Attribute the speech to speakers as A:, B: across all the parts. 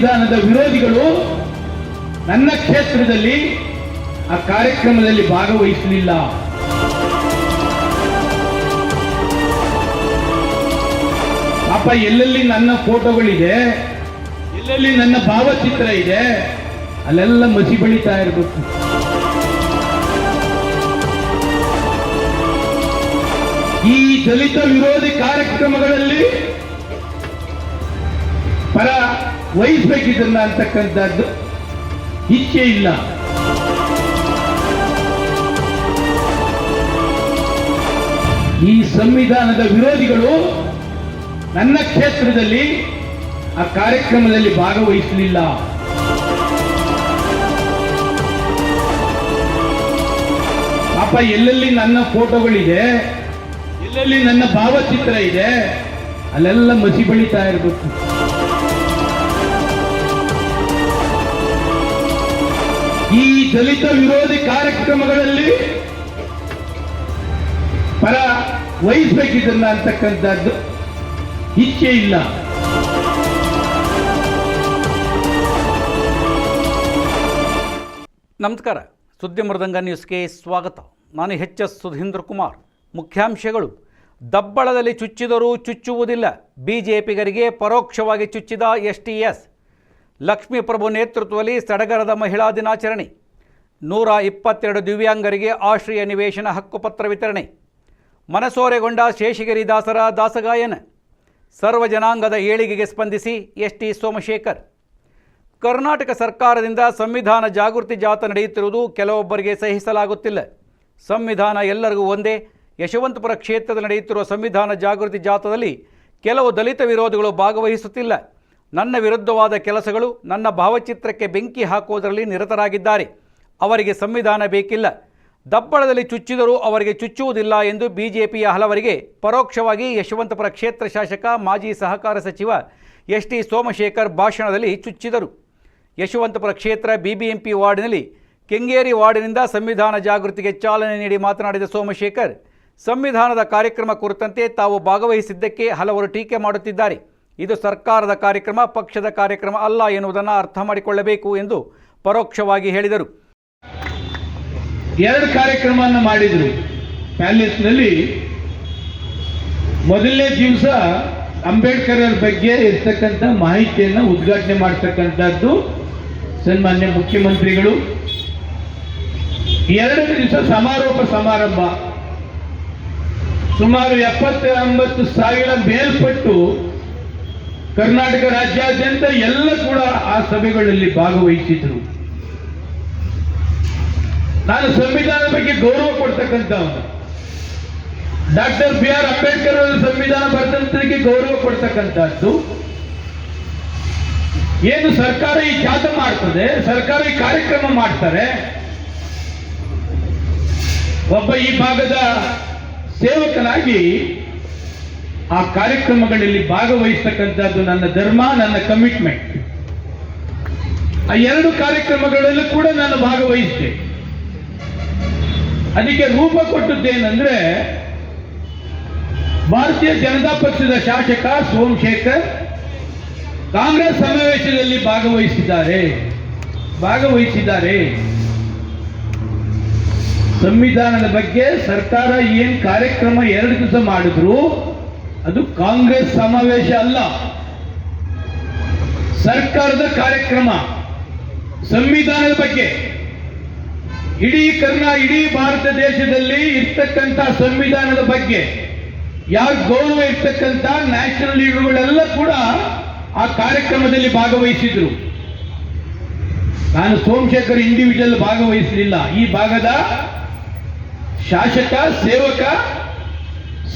A: ಸಂವಿಧಾನದ ವಿರೋಧಿಗಳು ನನ್ನ ಕ್ಷೇತ್ರದಲ್ಲಿ ಆ ಕಾರ್ಯಕ್ರಮದಲ್ಲಿ ಭಾಗವಹಿಸಲಿಲ್ಲ. ಪಾಪ ಎಲ್ಲೆಲ್ಲಿ ನನ್ನ ಫೋಟೋಗಳಿದೆ, ಎಲ್ಲೆಲ್ಲಿ ನನ್ನ ಭಾವಚಿತ್ರ ಇದೆ, ಅಲ್ಲೆಲ್ಲ ಮಸಿ ಬಳಿತಾ ಇರಬೇಕು. ಈ ದಲಿತ ವಿರೋಧಿ ಕಾರ್ಯಕ್ರಮಗಳಲ್ಲಿ ಪರ ವಹಿಸ್ಬೇಕಿದ್ದನ್ನ ಅಂತಕ್ಕಂಥದ್ದು ಇಚ್ಛೆ ಇಲ್ಲ. ಈ ಸಂವಿಧಾನದ ವಿರೋಧಿಗಳು ನನ್ನ ಕ್ಷೇತ್ರದಲ್ಲಿ ಆ ಕಾರ್ಯಕ್ರಮದಲ್ಲಿ ಭಾಗವಹಿಸಲಿಲ್ಲ. ಪಾಪ ಎಲ್ಲೆಲ್ಲಿ ನನ್ನ ಫೋಟೋಗಳಿದೆ, ಎಲ್ಲೆಲ್ಲಿ ನನ್ನ ಭಾವಚಿತ್ರ ಇದೆ, ಅಲ್ಲೆಲ್ಲ ಮಸಿ ಬಳಿತಾ ಇರಬೇಕು. ಈ ದಲಿತ ವಿರೋಧಿ ಕಾರ್ಯಕ್ರಮಗಳಲ್ಲಿ ಪರ ವಹಿಸಬೇಕಿದ್ದಲ್ಲ ಅಂತಕ್ಕಂಥದ್ದು ಇಚ್ಛೆ ಇಲ್ಲ.
B: ನಮಸ್ಕಾರ. ಸುದ್ದಿ ಮೃದಂಗ ನ್ಯೂಸ್ಗೆ ಸ್ವಾಗತ. ನಾನು ಎಚ್ ಎಸ್ ಸುಧೀಂದ್ರ ಕುಮಾರ್. ಮುಖ್ಯಾಂಶಗಳು. ದಬ್ಬಳದಲ್ಲಿ ಚುಚ್ಚಿದರೂ ಚುಚ್ಚುವುದಿಲ್ಲ. ಬಿಜೆಪಿಗರಿಗೆ ಪರೋಕ್ಷವಾಗಿ ಚುಚ್ಚಿದ ಎಸ್ ಟಿ ಎಸ್. ಲಕ್ಷ್ಮೀಪ್ರಭು ನೇತೃತ್ವದಲ್ಲಿ ಸಡಗರದ ಮಹಿಳಾ ದಿನಾಚರಣೆ. ನೂರ ಇಪ್ಪತ್ತೆರಡು ದಿವ್ಯಾಂಗರಿಗೆ ಆಶ್ರಯ ನಿವೇಶನ ಹಕ್ಕುಪತ್ರ ವಿತರಣೆ. ಮನಸೋರೆಗೊಂಡ ಶೇಷಗಿರಿ ದಾಸರ ದಾಸಗಾಯನ. ಸರ್ವ ಜನಾಂಗದ ಏಳಿಗೆಗೆ ಸ್ಪಂದಿಸಿ ಎಸ್ ಟಿ ಸೋಮಶೇಖರ್. ಕರ್ನಾಟಕ ಸರ್ಕಾರದಿಂದ ಸಂವಿಧಾನ ಜಾಗೃತಿ ಜಾಥಾ ನಡೆಯುತ್ತಿರುವುದು ಕೆಲವೊಬ್ಬರಿಗೆ ಸಹಿಸಲಾಗುತ್ತಿಲ್ಲ. ಸಂವಿಧಾನ ಎಲ್ಲರಿಗೂ ಒಂದೇ. ಯಶವಂತಪುರ ಕ್ಷೇತ್ರದಲ್ಲಿ ನಡೆಯುತ್ತಿರುವ ಸಂವಿಧಾನ ಜಾಗೃತಿ ಜಾಥಾದಲ್ಲಿ ಕೆಲವು ದಲಿತ ವಿರೋಧಿಗಳು ಭಾಗವಹಿಸುತ್ತಿಲ್ಲ. ನನ್ನ ವಿರುದ್ಧವಾದ ಕೆಲಸಗಳು ನನ್ನ ಭಾವಚಿತ್ರಕ್ಕೆ ಬೆಂಕಿ ಹಾಕುವುದರಲ್ಲಿ ನಿರತರಾಗಿದ್ದಾರೆ. ಅವರಿಗೆ ಸಂವಿಧಾನ ಬೇಕಿಲ್ಲ. ದಬ್ಬಳದಲ್ಲಿ ಚುಚ್ಚಿದರೂ ಅವರಿಗೆ ಚುಚ್ಚುವುದಿಲ್ಲ ಎಂದು ಬಿಜೆಪಿಯ ಹಲವರಿಗೆ ಪರೋಕ್ಷವಾಗಿ ಯಶವಂತಪುರ ಕ್ಷೇತ್ರ ಶಾಸಕ, ಮಾಜಿ ಸಹಕಾರ ಸಚಿವ ಎಸ್ ಟಿ ಸೋಮಶೇಖರ್ ಭಾಷಣದಲ್ಲಿ ಚುಚ್ಚಿದರು. ಯಶವಂತಪುರ ಕ್ಷೇತ್ರ ಬಿಬಿಎಂಪಿ ವಾರ್ಡಿನಲ್ಲಿ ಕೆಂಗೇರಿ ವಾರ್ಡಿನಿಂದ ಸಂವಿಧಾನ ಜಾಗೃತಿಗೆ ಚಾಲನೆ ನೀಡಿ ಮಾತನಾಡಿದ ಸೋಮಶೇಖರ್, ಸಂವಿಧಾನದ ಕಾರ್ಯಕ್ರಮ ಕುರಿತಂತೆ ತಾವು ಭಾಗವಹಿಸಿದ್ದಕ್ಕೆ ಹಲವರು ಟೀಕೆ ಮಾಡುತ್ತಿದ್ದಾರೆ. ಇದು ಸರ್ಕಾರದ ಕಾರ್ಯಕ್ರಮ, ಪಕ್ಷದ ಕಾರ್ಯಕ್ರಮ ಅಲ್ಲ ಎನ್ನುವುದನ್ನು ಅರ್ಥ ಮಾಡಿಕೊಳ್ಳಬೇಕು ಎಂದು ಪರೋಕ್ಷವಾಗಿ ಹೇಳಿದರು.
A: ಎರಡು ಕಾರ್ಯಕ್ರಮವನ್ನು ಮಾಡಿದರು. ಪ್ಯಾಲೇಸ್ನಲ್ಲಿ ಮೊದಲನೇ ದಿವಸ ಅಂಬೇಡ್ಕರ್ ಬಗ್ಗೆ ಇರ್ತಕ್ಕಂಥ ಮಾಹಿತಿಯನ್ನು ಉದ್ಘಾಟನೆ ಮಾಡ್ತಕ್ಕಂಥದ್ದು ಸನ್ಮಾನ್ಯ ಮುಖ್ಯಮಂತ್ರಿಗಳು. ಎರಡನೇ ದಿವಸ ಸಮಾರೋಪ ಸಮಾರಂಭ. ಸುಮಾರು ಎಪ್ಪತ್ತ, ಎಂಬತ್ತು ಸಾವಿರ ಮೇಲ್ಪಟ್ಟು ಕರ್ನಾಟಕ ರಾಜ್ಯಾದ್ಯಂತ ಎಲ್ಲ ಕೂಡ ಆ ಸಭೆಗಳಲ್ಲಿ ಭಾಗವಹಿಸಿದ್ರು. ನಾನು ಸಂವಿಧಾನ ಬಗ್ಗೆ ಗೌರವ ಕೊಡ್ತಕ್ಕಂಥವನು. ಡಾಕ್ಟರ್ ಬಿ ಆರ್ ಅಂಬೇಡ್ಕರ್ ಅವರ ಸಂವಿಧಾನ ಬರೆದಂತರಿಗೆ ಗೌರವ ಕೊಡ್ತಕ್ಕಂಥದ್ದು. ಏನು ಸರ್ಕಾರ ಈ ಖ್ಯಾತ ಮಾಡ್ತದೆ, ಸರ್ಕಾರ ಈ ಕಾರ್ಯಕ್ರಮ ಮಾಡ್ತಾರೆ. ಒಬ್ಬ ಈ ಭಾಗದ ಸೇವಕನಾಗಿ ಆ ಕಾರ್ಯಕ್ರಮಗಳಲ್ಲಿ ಭಾಗವಹಿಸ್ತಕ್ಕಂಥದ್ದು ನನ್ನ ಧರ್ಮ, ನನ್ನ ಕಮಿಟ್ಮೆಂಟ್ ಆ ಎರಡು ಕಾರ್ಯಕ್ರಮಗಳಲ್ಲೂ ಕೂಡ ನಾನು ಭಾಗವಹಿಸಿದೆ. ಅದಕ್ಕೆ ರೂಪ ಕೊಟ್ಟದ್ದೇನೆಂದ್ರೆ ಭಾರತೀಯ ಜನತಾ ಪಕ್ಷದ ಶಾಸಕ ಸೋಮಶೇಖರ್ ಕಾಂಗ್ರೆಸ್ ಸಮಾವೇಶದಲ್ಲಿ ಭಾಗವಹಿಸಿದ್ದಾರೆ. ಭಾಗವಹಿಸಿದ್ದಾರೆ. ಸಂವಿಧಾನದ ಬಗ್ಗೆ ಸರ್ಕಾರ ಏನ್ ಕಾರ್ಯಕ್ರಮ ಎರಡು ದಿವಸ ಮಾಡಿದ್ರು ಅದು ಕಾಂಗ್ರೆಸ್ ಸಮಾವೇಶ ಅಲ್ಲ. ಸರ್ಕಾರದ ಕಾರ್ಯಕ್ರಮ, ಸಂವಿಧಾನದ ಬಗ್ಗೆ. ಇಡೀ ಕರ್ನಾ, ಇಡೀ ಭಾರತ ದೇಶದಲ್ಲಿ ಇರ್ತಕ್ಕಂಥ ಸಂವಿಧಾನದ ಬಗ್ಗೆ. ಯಾರು ಗೌರವ ಇರ್ತಕ್ಕಂಥ ನ್ಯಾಷನಲ್ ಲೀಡರ್ಗಳೆಲ್ಲ ಕೂಡ ಆ ಕಾರ್ಯಕ್ರಮದಲ್ಲಿ ಭಾಗವಹಿಸಿದ್ರು. ನಾನು ಸೋಮಶೇಖರ್ ಇಂಡಿವಿಜುವಲ್ ಭಾಗವಹಿಸಲಿಲ್ಲ. ಈ ಭಾಗದ ಶಾಸಕ, ಸೇವಕ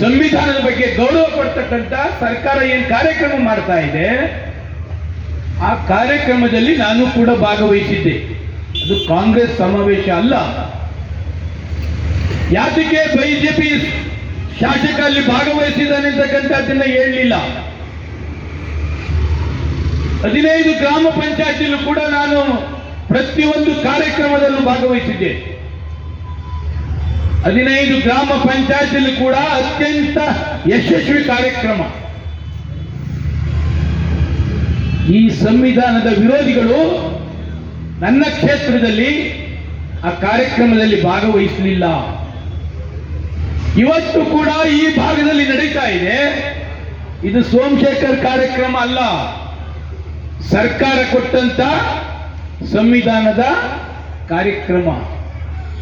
A: ಸಂವಿಧಾನದ ಬಗ್ಗೆ ಗೌರವ ಪಡ್ತಕ್ಕಂಥ ಸರ್ಕಾರ ಏನು ಕಾರ್ಯಕ್ರಮ ಮಾಡ್ತಾ ಇದೆ, ಆ ಕಾರ್ಯಕ್ರಮದಲ್ಲಿ ನಾನು ಕೂಡ ಭಾಗವಹಿಸಿದ್ದೆ. ಅದು ಕಾಂಗ್ರೆಸ್ ಸಮಾವೇಶ ಅಲ್ಲ. ಯಾತಕ್ಕೆ ಬಿಜೆಪಿ ಶಾಸಕ ಅಲ್ಲಿ ಭಾಗವಹಿಸಿದ್ದಾನೆ ಅಂತಕ್ಕಂಥದ್ದನ್ನ ಹೇಳಲಿಲ್ಲ. ಹದಿನೈದು ಗ್ರಾಮ ಪಂಚಾಯತಿಯಲ್ಲೂ ಕೂಡ ನಾನು ಪ್ರತಿಯೊಂದು ಕಾರ್ಯಕ್ರಮದಲ್ಲೂ ಭಾಗವಹಿಸಿದ್ದೆ. ಹದಿನೈದು ಗ್ರಾಮ ಪಂಚಾಯತಿಯಲ್ಲಿ ಕೂಡ ಅತ್ಯಂತ ಯಶಸ್ವಿ ಕಾರ್ಯಕ್ರಮ. ಈ ಸಂವಿಧಾನದ ವಿರೋಧಿಗಳು ನನ್ನ ಕ್ಷೇತ್ರದಲ್ಲಿ ಆ ಕಾರ್ಯಕ್ರಮದಲ್ಲಿ ಭಾಗವಹಿಸಲಿಲ್ಲ. ಇವತ್ತು ಕೂಡ ಈ ಭಾಗದಲ್ಲಿ ನಡೀತಾ ಇದೆ. ಇದು ಸೋಮಶೇಖರ್ ಕಾರ್ಯಕ್ರಮ ಅಲ್ಲ. ಸರ್ಕಾರ ಕೊಟ್ಟಂತ ಸಂವಿಧಾನದ ಕಾರ್ಯಕ್ರಮ.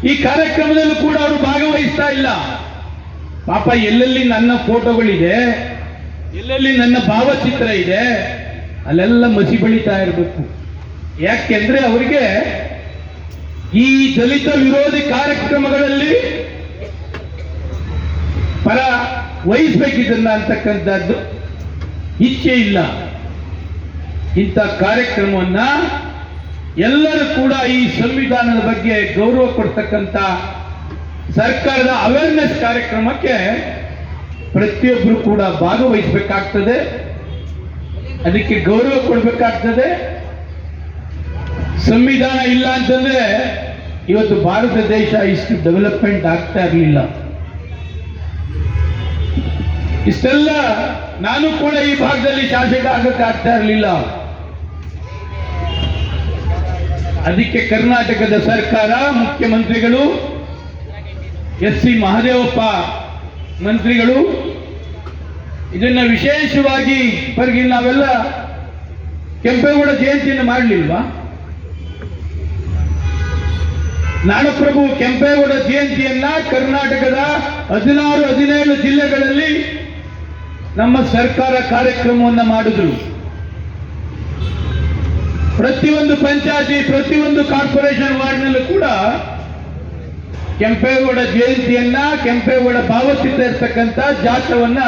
A: ಈ ಕಾರ್ಯಕ್ರಮದಲ್ಲೂ ಕೂಡ ಅವರು ಭಾಗವಹಿಸ್ತಾ ಇಲ್ಲ. ಪಾಪ, ಎಲ್ಲೆಲ್ಲಿ ನನ್ನ ಫೋಟೋಗಳಿದೆ, ಎಲ್ಲೆಲ್ಲಿ ನನ್ನ ಭಾವಚಿತ್ರ ಇದೆ, ಅಲ್ಲೆಲ್ಲ ಮಸಿ ಬೆಳೀತಾ ಇರಬೇಕು. ಯಾಕೆಂದ್ರೆ ಅವರಿಗೆ ಈ ದಲಿತ ವಿರೋಧಿ ಕಾರ್ಯಕ್ರಮಗಳಲ್ಲಿ ಪರ ವಹಿಸ್ಬೇಕಿದ್ದನ್ನ ಅಂತಕ್ಕಂಥದ್ದು ಇಚ್ಛೆ ಇಲ್ಲ. ಇಂಥ ಕಾರ್ಯಕ್ರಮವನ್ನ ಎಲ್ಲರೂ ಕೂಡ ಈ ಸಂವಿಧಾನದ ಬಗ್ಗೆ ಗೌರವ ಕೊಡ್ತಕ್ಕಂಥ ಸರ್ಕಾರದ ಅವೇರ್ನೆಸ್ ಕಾರ್ಯಕ್ರಮಕ್ಕೆ ಪ್ರತಿಯೊಬ್ಬರು ಕೂಡ ಭಾಗವಹಿಸಬೇಕಾಗ್ತದೆ. ಅದಕ್ಕೆ ಗೌರವ ಕೊಡಬೇಕಾಗ್ತದೆ. ಸಂವಿಧಾನ ಇಲ್ಲ ಅಂತಂದ್ರೆ ಇವತ್ತು ಭಾರತ ದೇಶ ಇಷ್ಟು ಡೆವಲಪ್ಮೆಂಟ್ ಆಗ್ತಾ ಇರಲಿಲ್ಲ. ಇಷ್ಟೆಲ್ಲ ನಾನು ಕೂಡ ಈ ಭಾಗದಲ್ಲಿ ಶಾಸಕ ಆಗಕ್ಕೆ ಆಗ್ತಾ ಇರಲಿಲ್ಲ. ಅದಕ್ಕೆ ಕರ್ನಾಟಕದ ಸರ್ಕಾರ ಮುಖ್ಯಮಂತ್ರಿಗಳು, ಎಸ್ ಸಿ ಮಹದೇವಪ್ಪ ಮಂತ್ರಿಗಳು, ಇದನ್ನ ವಿಶೇಷವಾಗಿ ಬರ್ಗಿ ನಾವೆಲ್ಲ ಕೆಂಪೇಗೌಡ ಜಯಂತಿಯನ್ನು ಮಾಡಲಿಲ್ವಾ? ನಾಡಪ್ರಭು ಕೆಂಪೇಗೌಡ ಜಯಂತಿಯನ್ನ ಕರ್ನಾಟಕದ ಹದಿನಾರು, ಹದಿನೇಳು ಜಿಲ್ಲೆಗಳಲ್ಲಿ ನಮ್ಮ ಸರ್ಕಾರ ಕಾರ್ಯಕ್ರಮವನ್ನು ಮಾಡಿದ್ರು. ಪ್ರತಿಯೊಂದು ಪಂಚಾಯತಿ, ಪ್ರತಿಯೊಂದು ಕಾರ್ಪೊರೇಷನ್ ವಾರ್ಡ್ನಲ್ಲೂ ಕೂಡ ಕೆಂಪೇಗೌಡ ಜಯಂತಿಯನ್ನ, ಕೆಂಪೇಗೌಡ ಭಾವಚಿತ್ರ ಇರ್ತಕ್ಕಂಥ ಜಾಥವನ್ನ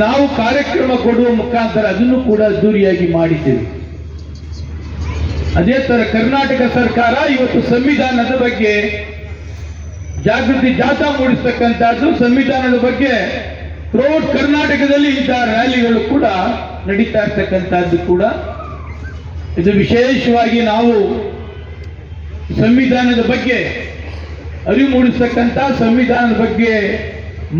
A: ನಾವು ಕಾರ್ಯಕ್ರಮ ಕೊಡುವ ಮುಖಾಂತರ ಅದನ್ನು ಕೂಡ ಅದ್ದೂರಿಯಾಗಿ ಮಾಡಿದ್ದೇವೆ. ಅದೇ ತರ ಕರ್ನಾಟಕ ಸರ್ಕಾರ ಇವತ್ತು ಸಂವಿಧಾನದ ಬಗ್ಗೆ ಜಾಗೃತಿ ಜಾಥಾ ಮೂಡಿಸ್ತಕ್ಕಂಥದ್ದು, ಸಂವಿಧಾನದ ಬಗ್ಗೆ ಥ್ರೋಟ್ ಕರ್ನಾಟಕದಲ್ಲಿ ಇಂತಹ ರ್ಯಾಲಿಗಳು ಕೂಡ ನಡೀತಾ ಇರ್ತಕ್ಕಂಥದ್ದು ಕೂಡ ಇದು ವಿಶೇಷವಾಗಿ ನಾವು ಸಂವಿಧಾನದ ಬಗ್ಗೆ ಅರಿವು ಮೂಡಿಸ್ತಕ್ಕಂಥ ಸಂವಿಧಾನದ ಬಗ್ಗೆ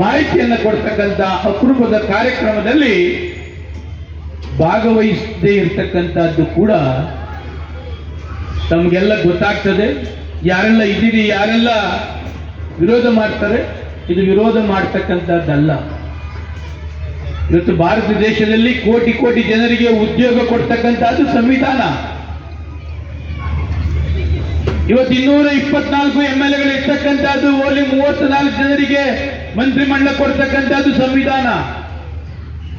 A: ಮಾಹಿತಿಯನ್ನು ಕೊಡ್ತಕ್ಕಂಥ ಅಪರೂಪದ ಕಾರ್ಯಕ್ರಮದಲ್ಲಿ ಭಾಗವಹಿಸದೇ ಇರತಕ್ಕಂಥದ್ದು ಕೂಡ ತಮಗೆಲ್ಲ ಗೊತ್ತಾಗ್ತದೆ. ಯಾರೆಲ್ಲ ಇದ್ದೀರಿ, ಯಾರೆಲ್ಲ ವಿರೋಧ ಮಾಡ್ತಾರೆ, ಇದು ವಿರೋಧ ಮಾಡ್ತಕ್ಕಂಥದ್ದಲ್ಲ. ಇವತ್ತು ಭಾರತ ದೇಶದಲ್ಲಿ ಕೋಟಿ ಕೋಟಿ ಜನರಿಗೆ ಉದ್ಯೋಗ ಕೊಡ್ತಕ್ಕಂಥದ್ದು ಸಂವಿಧಾನ. ಇವತ್ತು ಇನ್ನೂರ ಇಪ್ಪತ್ನಾಲ್ಕು ಎಂ ಎಲ್ ಎಗಳು ಇರ್ತಕ್ಕಂಥದ್ದು, ಓನ್ಲಿ ಮೂವತ್ನಾಲ್ಕು ಜನರಿಗೆ ಮಂತ್ರಿಮಂಡಲ ಕೊಡ್ತಕ್ಕಂಥದ್ದು ಸಂವಿಧಾನ.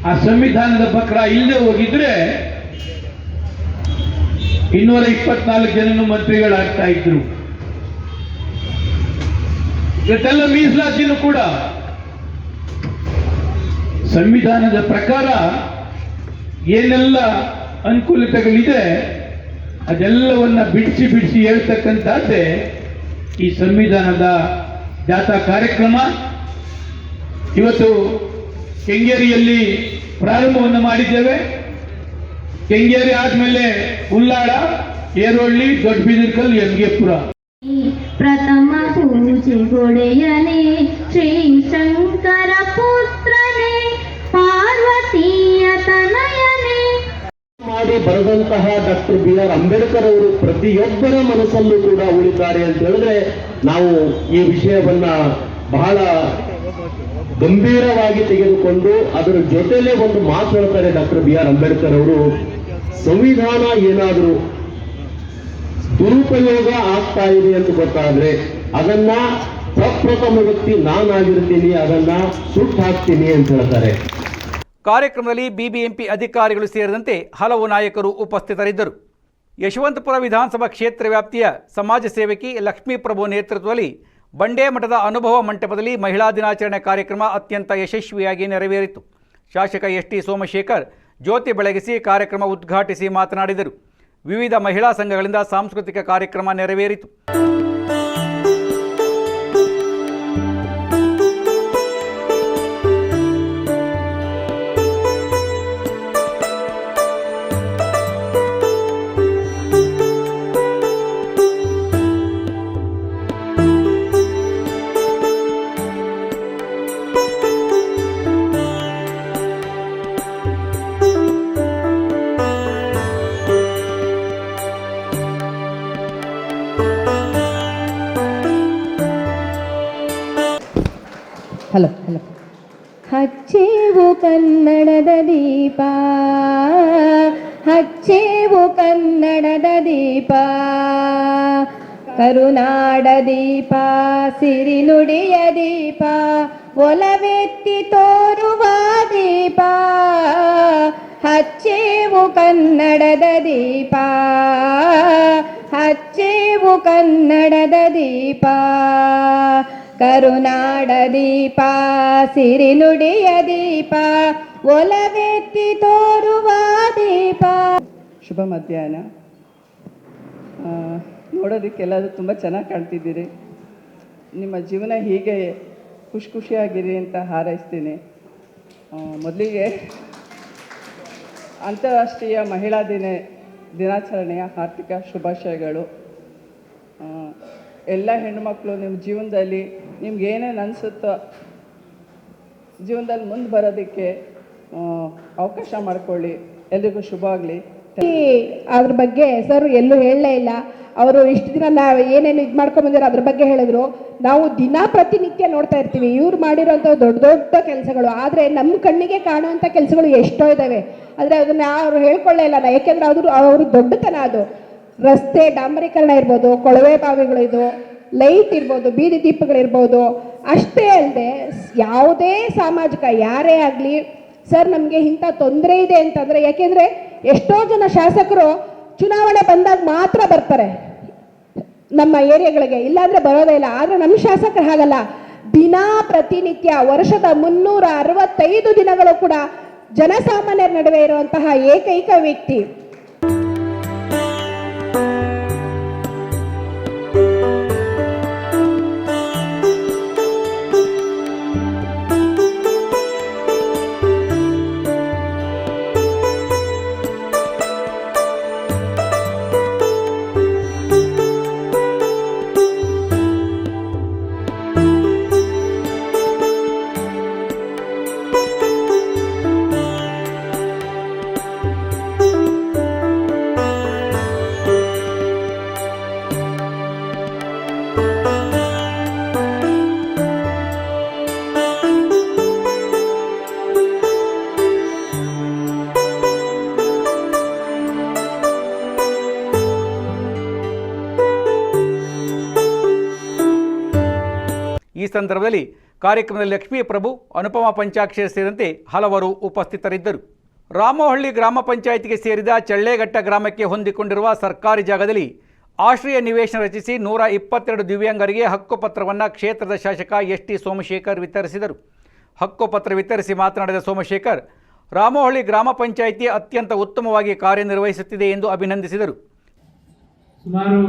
A: ಆ ಸಂವಿಧಾನದ ಪ್ರಕಾರ ಇಲ್ಲದೆ ಹೋಗಿದ್ರೆ ಇನ್ನೂರ ಇಪ್ಪತ್ನಾಲ್ಕು ಜನನು ಮಂತ್ರಿಗಳಾಗ್ತಾ ಇದ್ರು. ಇವತ್ತೆಲ್ಲ ಮೀಸಲಾತಿನೂ ಕೂಡ. ಸಂವಿಧಾನದ ಪ್ರಕಾರ ಏನೆಲ್ಲ ಅನುಕೂಲತೆಗಳಿದೆ, ಅದೆಲ್ಲವನ್ನ ಬಿಡಿಸಿ ಬಿಡಿಸಿ ಹೇಳ್ತಕ್ಕಂಥದ್ದೇ ಈ ಸಂವಿಧಾನದ ಜಾಥಾ ಕಾರ್ಯಕ್ರಮ ಇವತ್ತು ಕೆಂಗೇರಿಯಲ್ಲಿ ಪ್ರಾರಂಭವನ್ನು ಮಾಡಿದ್ದೇವೆ. ಕೆಂಗೇರಿ ಆದ್ಮೇಲೆ ಉಲ್ಲಾಳ ಏರೋಳ್ಳಿ, ದೊಡ್ಡಬಿದಿರ್ಕಲ್ ಯಂಗೇಪುರ
C: ಪ್ರಥಮ ಪೂಜೆ ಶ್ರೀ ಶಂಕರ
D: ಬರೆದಂತಹ ಡಾಕ್ಟರ್ ಬಿ ಆರ್ ಅಂಬೇಡ್ಕರ್ ಅವರು ಪ್ರತಿಯೊಬ್ಬರ ಮನಸ್ಸಲ್ಲೂ ಕೂಡ ಉಳಿತಾರೆ ಅಂತ ಹೇಳಿದ್ರೆ ನಾವು ಈ ವಿಷಯವನ್ನ ಬಹಳ ಗಂಭೀರವಾಗಿ ತೆಗೆದುಕೊಂಡು ಅದರ ಜೊತೆಲೇ ಒಂದು ಮಾತು ಹೇಳ್ತಾರೆ ಡಾಕ್ಟರ್ ಬಿ ಆರ್ ಅಂಬೇಡ್ಕರ್ ಅವರು. ಸಂವಿಧಾನ ಏನಾದರೂ ದುರುಪಯೋಗ ಆಗ್ತಾ ಇದೆ ಅಂತ ಗೊತ್ತಾದ್ರೆ ಅದನ್ನ ಪ್ರಪ್ರಥಮ ವ್ಯಕ್ತಿ ನಾನಾಗಿರ್ತೀನಿ, ಅದನ್ನ ಸುಟ್ಟು ಹಾಕ್ತೀನಿ ಅಂತ ಹೇಳ್ತಾರೆ.
B: ಕಾರ್ಯಕ್ರಮದಲ್ಲಿ ಬಿಬಿಎಂಪಿ ಅಧಿಕಾರಿಗಳು ಸೇರಿದಂತೆ ಹಲವು ನಾಯಕರು ಉಪಸ್ಥಿತರಿದ್ದರು. ಯಶವಂತಪುರ ವಿಧಾನಸಭಾ ಕ್ಷೇತ್ರ ವ್ಯಾಪ್ತಿಯ ಸಮಾಜ ಸೇವಕಿ ಲಕ್ಷ್ಮೀಪ್ರಭು ನೇತೃತ್ವದಲ್ಲಿ ಬಂಡೆ ಮಠದ ಅನುಭವ ಮಂಟಪದಲ್ಲಿ ಮಹಿಳಾ ದಿನಾಚರಣೆ ಕಾರ್ಯಕ್ರಮ ಅತ್ಯಂತ ಯಶಸ್ವಿಯಾಗಿ ನೆರವೇರಿತು. ಶಾಸಕ ಎಸ್ ಟಿ ಸೋಮಶೇಖರ್ ಜ್ಯೋತಿ ಬೆಳಗಿಸಿ ಕಾರ್ಯಕ್ರಮ ಉದ್ಘಾಟಿಸಿ ಮಾತನಾಡಿದರು. ವಿವಿಧ ಮಹಿಳಾ ಸಂಘಗಳಿಂದ ಸಾಂಸ್ಕೃತಿಕ ಕಾರ್ಯಕ್ರಮ ನೆರವೇರಿತು.
E: ಕರುನಾಡ ದೀಪ ಸಿರಿನುಡಿಯ ದೀಪ, ಒಲವೆತ್ತಿ ತೋರುವ ದೀಪ, ಹಚ್ಚೇವು ಕನ್ನಡದ ದೀಪ, ಹಚ್ಚೇವು ಕನ್ನಡದ ದೀಪ, ಕರುನಾಡ ದೀಪ ಸಿರಿನುಡಿಯ ದೀಪ, ಒಲವೆತ್ತಿ ತೋರುವ ದೀಪ.
F: ಶುಭ ಮಧ್ಯಾಹ್ನ. ನೋಡೋದಕ್ಕೆಲ್ಲರೂ ತುಂಬ ಚೆನ್ನಾಗಿ ಕಾಣ್ತಿದ್ದೀರಿ. ನಿಮ್ಮ ಜೀವನ ಹೀಗೆ ಖುಷಿ ಖುಷಿಯಾಗಿರಿ ಅಂತ ಹಾರೈಸ್ತೀನಿ. ಮೊದಲಿಗೆ ಅಂತಾರಾಷ್ಟ್ರೀಯ ಮಹಿಳಾ ದಿನ, ದಿನಾಚರಣೆಯ ಆರ್ಥಿಕ ಶುಭಾಶಯಗಳು. ಎಲ್ಲ ಹೆಣ್ಣುಮಕ್ಕಳು ನಿಮ್ಮ ಜೀವನದಲ್ಲಿ ನಿಮ್ಗೆ ಏನೇನು ಅನಿಸುತ್ತೋ ಜೀವನದಲ್ಲಿ ಮುಂದೆ ಬರೋದಕ್ಕೆ ಅವಕಾಶ ಮಾಡಿಕೊಳ್ಳಿ. ಎಲ್ರಿಗೂ ಶುಭ ಆಗಲಿ.
E: ಅದ್ರ ಬಗ್ಗೆ ಸರ್ ಎಲ್ಲೂ ಹೇಳಲೇ ಇಲ್ಲ. ಅವರು ಇಷ್ಟು ದಿನ ನಾವು ಏನೇನು ಇದು ಮಾಡ್ಕೊಂಡು ಬಂದಿರೋ ಅದ್ರ ಬಗ್ಗೆ ಹೇಳಿದ್ರು. ನಾವು ದಿನ ಪ್ರತಿನಿತ್ಯ ನೋಡ್ತಾ ಇರ್ತೀವಿ. ಇವ್ರು ಮಾಡಿರೋಂಥ ದೊಡ್ಡ ದೊಡ್ಡ ಕೆಲಸಗಳು. ಆದರೆ ನಮ್ಮ ಕಣ್ಣಿಗೆ ಕಾಣುವಂಥ ಕೆಲಸಗಳು ಎಷ್ಟೋ ಇದ್ದಾವೆ ಆದರೆ ಅದನ್ನ ಅವರು ಹೇಳ್ಕೊಳ್ಳೇ ಇಲ್ಲ ನಾ- ಯಾಕೆಂದ್ರೆ ಅದು ಅವರು ದೊಡ್ಡತನ ಅದು. ರಸ್ತೆ, ಡಾಂಬರೀಕರಣ ಇರ್ಬೋದು, ಕೊಳವೆ ಬಾವಿಗಳು ಇದು, ಲೈಟ್ ಇರ್ಬೋದು, ಬೀದಿ ದೀಪಗಳಿರ್ಬೋದು ಅಷ್ಟೇ ಅಲ್ಲದೆ ಯಾವುದೇ ಸಾಮಾಜಿಕ, ಯಾರೇ ಆಗಲಿ, ಸರ್ ನಮಗೆ ಇಂಥ ತೊಂದರೆ ಇದೆ ಅಂತಂದರೆ, ಯಾಕೆಂದರೆ ಎಷ್ಟೋ ಜನ ಶಾಸಕರು ಚುನಾವಣೆ ಬಂದಾಗ ಮಾತ್ರ ಬರ್ತಾರೆ. ನಮ್ಮ ಏರಿಯಾಗಳಿಗೆ ಇಲ್ಲಾಂದ್ರೆ ಬರೋದೇ ಇಲ್ಲ. ಆದರೆ ನಮ್ಮ ಶಾಸಕರು ಹಾಗಲ್ಲ. ದಿನಾ ಪ್ರತಿನಿತ್ಯ ವರ್ಷದ ಮುನ್ನೂರ ಅರವತ್ತೈದು ದಿನಗಳು ಕೂಡ ಜನಸಾಮಾನ್ಯರ ನಡುವೆ ಇರುವಂತಹ ಏಕೈಕ ವ್ಯಕ್ತಿ.
B: ಸಂದರ್ಭದಲ್ಲಿ ಕಾರ್ಯಕ್ರಮದಲ್ಲಿ ಲಕ್ಷ್ಮೀ ಪ್ರಭು, ಅನುಪಮ ಪಂಚಾಕ್ಷರಿ ಸೇರಿದಂತೆ ಹಲವರು ಉಪಸ್ಥಿತರಿದ್ದರು. ರಾಮಹಳ್ಳಿ ಗ್ರಾಮ ಪಂಚಾಯಿತಿಗೆ ಸೇರಿದ ಚಳ್ಳೆಘಟ್ಟ ಗ್ರಾಮಕ್ಕೆ ಹೊಂದಿಕೊಂಡಿರುವ ಸರ್ಕಾರಿ ಜಾಗದಲ್ಲಿ ಆಶ್ರಯ ನಿವೇಶನ ರಚಿಸಿ ನೂರ ಇಪ್ಪತ್ತೆರಡು ದಿವ್ಯಾಂಗರಿಗೆ ಹಕ್ಕುಪತ್ರವನ್ನು ಕ್ಷೇತ್ರದ ಶಾಸಕ ಎಸ್ ಟಿ ಸೋಮಶೇಖರ್ ವಿತರಿಸಿದರು. ಹಕ್ಕುಪತ್ರ ವಿತರಿಸಿ ಮಾತನಾಡಿದ ಸೋಮಶೇಖರ್, ರಾಮಹಳ್ಳಿ ಗ್ರಾಮ ಪಂಚಾಯಿತಿ ಅತ್ಯಂತ ಉತ್ತಮವಾಗಿ ಕಾರ್ಯನಿರ್ವಹಿಸುತ್ತಿದೆ ಎಂದು ಅಭಿನಂದಿಸಿದರು.
G: ಸುಮಾರು